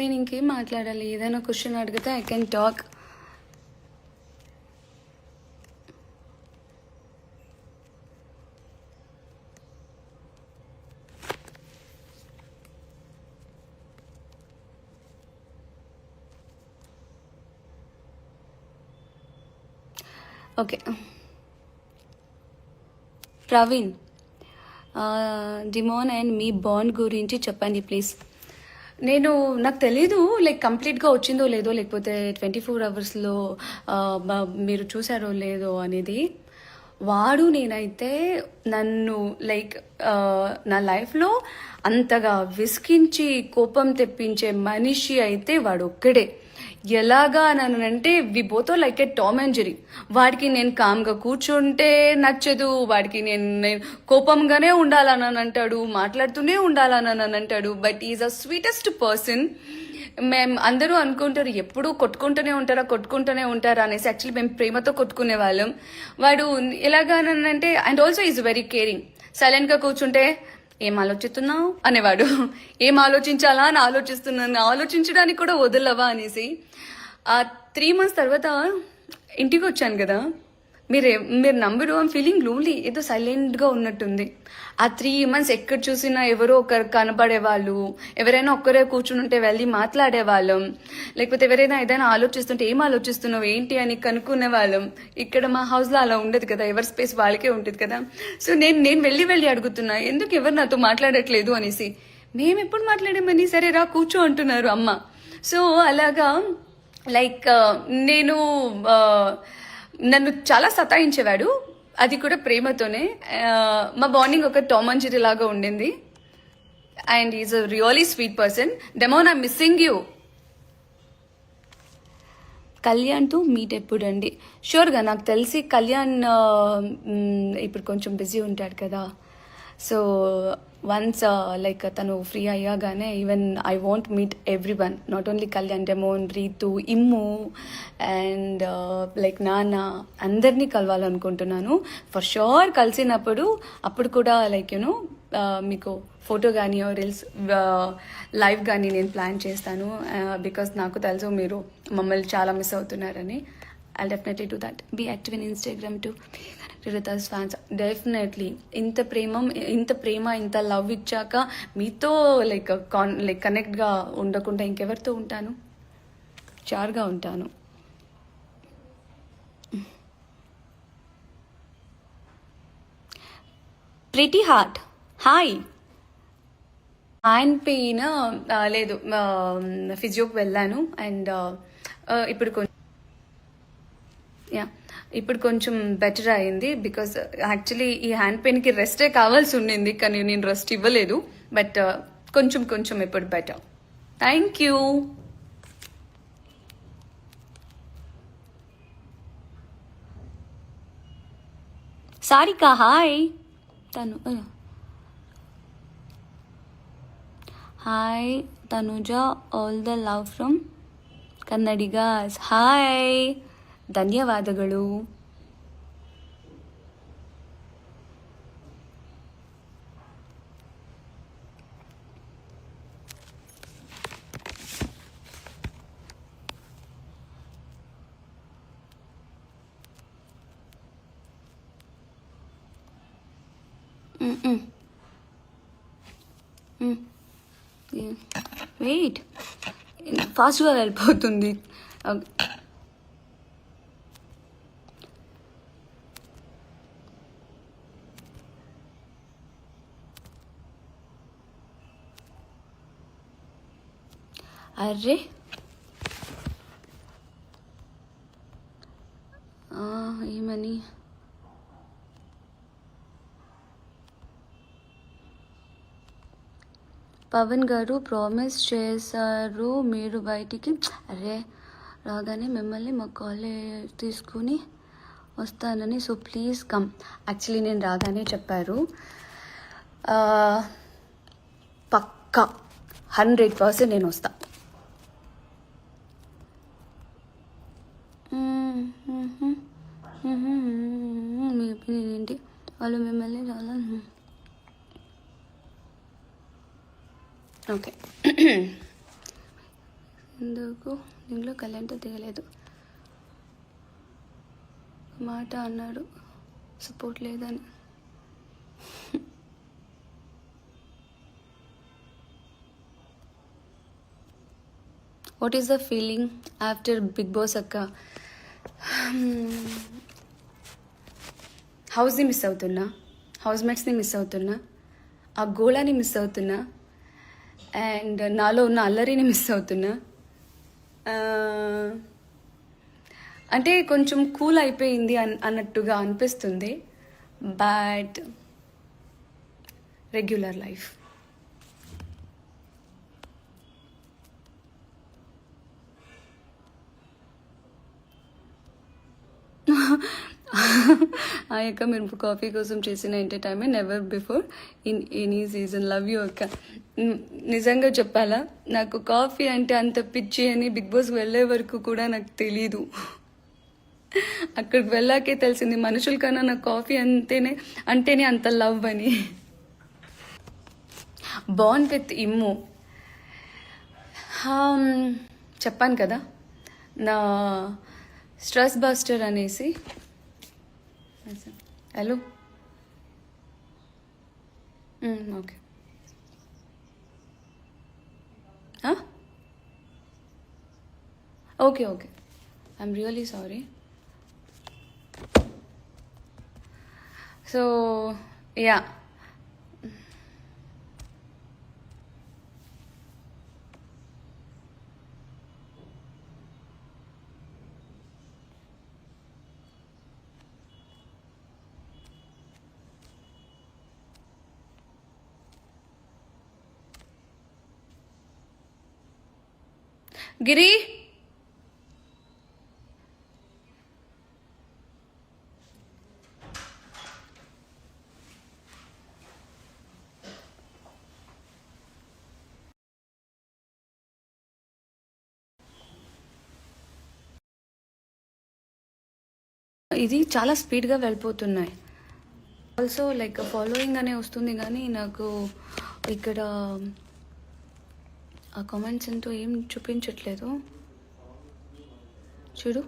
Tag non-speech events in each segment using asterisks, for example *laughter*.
నేను ఇంకేం మాట్లాడాలి? ఏదైనా క్వశ్చన్ అడిగితే I can talk okay Praveen Demon and me bond గురించి చెప్పండి ప్లీజ్ నేను నాకు తెలీదు లైక్ కంప్లీట్గా వచ్చిందో లేదో లేకపోతే ట్వంటీ ఫోర్ అవర్స్లో మీరు చూసారో లేదో అనేది వాడు నేనైతే నన్ను లైక్ నా లైఫ్లో అంతగా విసికించి కోపం తెప్పించే మనిషి అయితే వాడు ఒక్కడే ఎలాగా నన్ను అంటే we both like a Tom and Jerry వాడికి నేను కామ్గా కూర్చుంటే నచ్చదు వాడికి నేను నేను కోపంగానే ఉండాలని అంటాడు మాట్లాడుతూనే ఉండాలని అని అంటాడు but is a sweetest person మేము అందరూ అనుకుంటారు ఎప్పుడూ కొట్టుకుంటూనే ఉంటారా కొట్టుకుంటూనే ఉంటారా అనేసి యాక్చువల్లీ మేము ప్రేమతో కొట్టుకునే వాళ్ళం. వాడు ఎలాగానంటే and also is very caring సైలెంట్గా కూర్చుంటే ఏం ఆలోచిస్తున్నావు? అనేవాడు. ఏం ఆలోచించాలా అని ఆలోచిస్తున్నాను. ఆలోచించడానికి కూడా వదలవా అనేసి. ఆ త్రీ మంత్స్ తర్వాత ఇంటికి వచ్చాను కదా. మీరు మీరు నంబరు ఐమ్ ఫీలింగ్ లోన్లీ ఏదో సైలెంట్గా ఉన్నట్టుంది. ఆ త్రీ మంత్స్ ఎక్కడ చూసినా ఎవరో ఒకరు కనబడేవాళ్ళు ఎవరైనా ఒక్కరే కూర్చుని ఉంటే వెళ్ళి మాట్లాడేవాళ్ళం. లేకపోతే ఎవరైనా ఏదైనా ఆలోచిస్తుంటే ఏం ఆలోచిస్తున్నావు? ఏంటి? అని కనుక్కునే వాళ్ళం ఇక్కడ మా హౌస్లో అలా ఉండదు కదా ఎవరి స్పేస్ వాళ్ళకే ఉంటుంది కదా. సో నేను నేను వెళ్ళి వెళ్ళి అడుగుతున్నా ఎందుకు ఎవరు నాతో మాట్లాడట్లేదు? అనేసి. మేము ఎప్పుడు మాట్లాడేమని? సరే రా కూర్చో అంటున్నారు అమ్మ. సో అలాగా లైక్ నేను నన్ను చాలా సతాయించేవాడు. అది కూడా ప్రేమతోనే. మా బాండింగ్ ఒక టామ్ అండ్ జెర్రీ లాగా ఉండింది. And is a really sweet person. Demon I missing you. కళ్యాణ్తో మీట్ ఎప్పుడండి? షూర్గా నాకు తెలిసి కళ్యాణ్ ఇప్పుడు కొంచెం బిజీ ఉంటాడు కదా. సో వన్స్ లైక్ uh, తను free అయ్యాగానే even I want meet everyone not only Kalyan Demon Reetu Immu and like నాన్న అందరినీ కలవాలనుకుంటున్నాను. ఫర్ షూర్ కలిసినప్పుడు అప్పుడు కూడా లైక్ యూనో uh, మీకు ఫోటో కానీ రీల్స్ లైవ్ కానీ నేను ప్లాన్ చేస్తాను. Uh, బికాస్ నాకు తెలుసు మీరు మమ్మల్ని చాలా మిస్ అవుతున్నారని. I definitely do that be active in Instagram to Ritu's fans definitely ఇంత ప్రేమ ఇంత ప్రేమ ఇంత లవ్ ఇచ్చాక మీతో లైక్ కాన్ లైక్ కనెక్ట్గా ఉండకుండా ఇంకెవరితో ఉంటాను? చార్గా ఉంటాను. ప్రిటీ హార్ట్ హాయ్ ఆయన పెయిన్ లేదు ఫిజియోకి వెళ్ళాను. అండ్ ఇప్పుడు కొంచెం యా ఇప్పుడు కొంచెం బెటర్ అయింది బికాస్ యాక్చువల్లీ uh, ఈ హ్యాండ్ పెయిన్కి రెస్టే కావాల్సి ఉండింది కానీ నేను రెస్ట్ ఇవ్వలేదు. బట్ uh, కొంచెం కొంచెం ఇప్పుడు better thank you Sarika hi Tanu hi Tanuja all the love from Kannadigas hi ಧನ್ಯವಾದಗಳು వెయిట్ ఫాస్ట్గా వెళ్ళిపోతుంది అర్రే. ఏమని? పవన్ గారు ప్రామిస్ చేశారు మీరు బయటికి. అరే రాగానే మిమ్మల్ని మా కాలేజ్ తీసుకుని వస్తానని సో ప్లీజ్ కమ్. యాక్చువల్లీ నేను రాగానే చెప్పారు. పక్కా. హండ్రెడ్ పర్సెంట్ నేను వస్తాను మీ ఒపీనియన్ ఏంటి? వాళ్ళు మిమ్మల్ని చాలా ఓకే. ఎందుకు? దీంట్లో కళ్యాణ్తో దిగలేదు మాట అన్నాడు. సపోర్ట్ లేదని. What is the feeling after Bigg Boss అక్క? హౌస్ని మిస్ అవుతున్నా హౌస్ మేట్స్ని మిస్ అవుతున్నా ఆ గోళాని మిస్ అవుతున్నా అండ్ నాలో ఉన్న అల్లరిని మిస్ అవుతున్నా. అంటే కొంచెం కూల్ అయిపోయింది అన్ అన్నట్టుగా అనిపిస్తుంది బట్ రెగ్యులర్ లైఫ్ *laughs* ఆ యొక్క మిరప కాఫీ కోసం చేసిన entertainment never before in any season love you అక్క. నిజంగా చెప్పాలా? నాకు కాఫీ అంటే అంత పిచ్చి అని బిగ్ బాస్ వెళ్ళే వరకు కూడా నాకు తెలీదు. *laughs* అక్కడికి వెళ్ళాకే తెలిసింది మనుషుల కన్నా నాకు కాఫీ అంతేనే అంటేనే అంత లవ్ అని. బాండ్ విత్ ఇమ్ము. చెప్పాను కదా? నా స్ట్రెస్ బాస్టర్ అనేసి hello okay okay okay I'm really sorry so ya Giri ఇది చాలా స్పీడ్గా వెళ్ళిపోతున్నాయి. ఆల్సో లైక్ ఫాలోయింగ్ అనే వస్తుంది కానీ నాకు ఇక్కడ ఆ కామెంట్స్ అంటూ ఏం చూపించట్లేదు. చూడు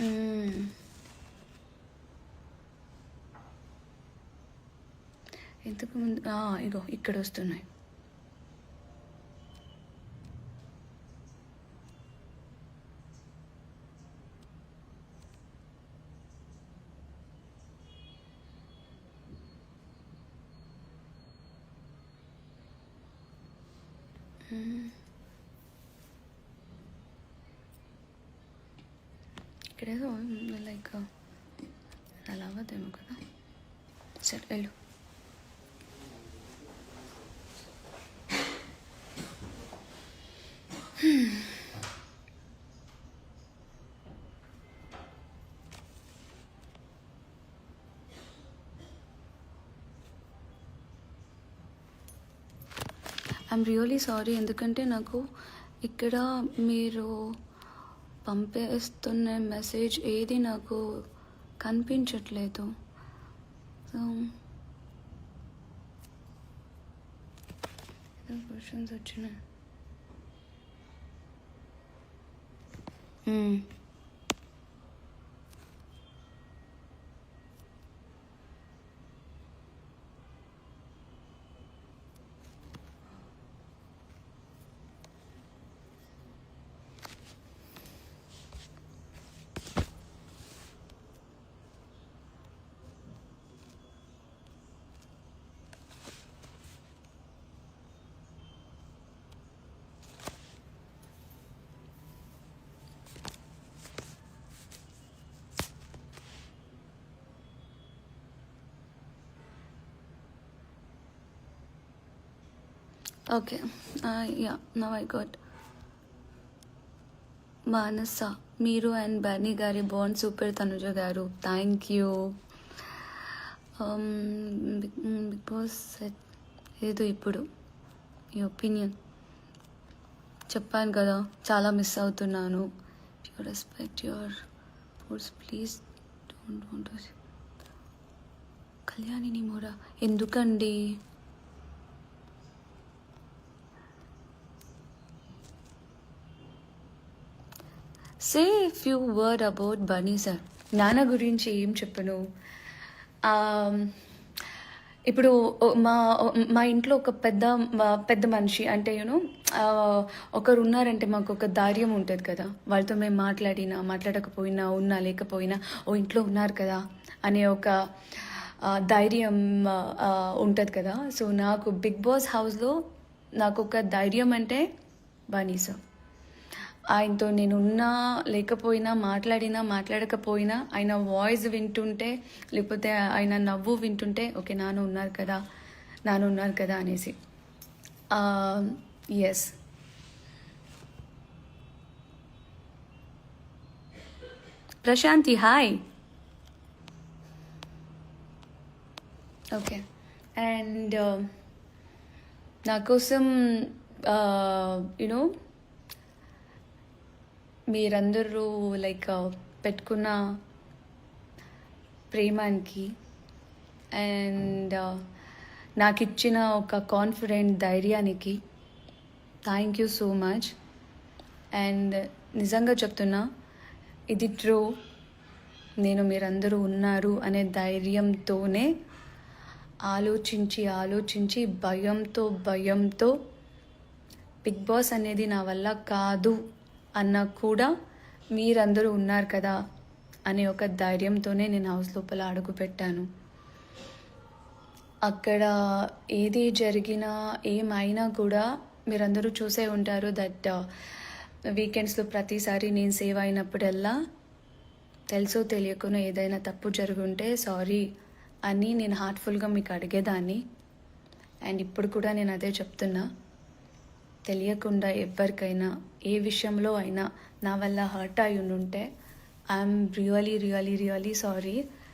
మ్మ్. ఇంతకు ముందు ఇగో ఇక్కడ వస్తున్నాయి. ఇక్కడేదో లైక్ అలా అవ్వదేమో కదా. సరే వెళ్ళు. ఐఎమ్ రియలీ సారీ ఎందుకంటే నాకు ఇక్కడ మీరు పంపేస్తున్న మెసేజ్ ఏది నాకు కనిపించట్లేదు. సో క్వశ్చన్స్ వచ్చినాయి. మ్మ్. Okay ya now I got Manasa మీరు అండ్ బర్నీ గారి బాండ్ సూపర్ తనుజ గారు థ్యాంక్ యూ బిగ్ బాస్ ఏదో ఇప్పుడు ఈ ఒపీనియన్ చెప్పాను కదా చాలా మిస్ అవుతున్నాను you respect your foods please don't want కళ్యాణిని మోరా ఎందుకండి say few word about Bunny sir నాన్న గురించి ఏం చెప్పను? ఇప్పుడు మా మా ఇంట్లో ఒక పెద్ద పెద్ద మనిషి అంటే యూనో ఒకరు ఉన్నారంటే మాకు ఒక ధైర్యం ఉంటుంది కదా. వాళ్ళతో మేము మాట్లాడినా మాట్లాడకపోయినా ఉన్నా లేకపోయినా ఓ ఇంట్లో ఉన్నారు కదా అనే ఒక ధైర్యం ఉంటుంది కదా. సో నాకు బిగ్ బాస్ హౌస్లో నాకు ఒక ధైర్యం అంటే బనీ సార్ ఆయనతో నేను ఉన్నా లేకపోయినా మాట్లాడినా మాట్లాడకపోయినా ఆయన వాయిస్ వింటుంటే లేకపోతే ఆయన నవ్వు వింటుంటే ఓకే నాన్న ఉన్నారు కదా నాన్న ఉన్నారు కదా అనేసి. Yes Prashanthi hi okay and నా కోసం uh, యునో మీరందరూ లైక్ uh, పెట్టుకున్న ప్రేమానికి అండ్ uh, నాకు ఇచ్చిన ఒక కాన్ఫిడెంట్ ధైర్యానికి thank you so much and నిజంగా చెప్తున్నా ఇది ట్రూ నేను మీరందరూ ఉన్నారు అనే ధైర్యంతోనే ఆలోచించి ఆలోచించి భయంతో భయంతో బిగ్ బాస్ అనేది నా వల్ల కాదు. అన్న కూడా మీరందరూ ఉన్నారు కదా అనే ఒక ధైర్యంతోనే నేను హౌస్ లోపల అడుగుపెట్టాను అక్కడ ఏది జరిగినా ఏమైనా కూడా మీరందరూ చూసే ఉంటారు దట్ uh, వీకెండ్స్లో ప్రతిసారి నేను సేవ్ అయినప్పుడల్లా తెలుసో తెలియకుండా ఏదైనా తప్పు జరుగుంటే సారీ అని నేను హార్ట్ఫుల్గా మీకు అడిగేదాన్ని. అండ్ ఇప్పుడు కూడా నేను అదే చెప్తున్నా. తెలియకుండా ఎవరికైనా ఏ విషయంలో అయినా నా వల్ల హర్ట్ అయి ఉంటే I'm really really really sorry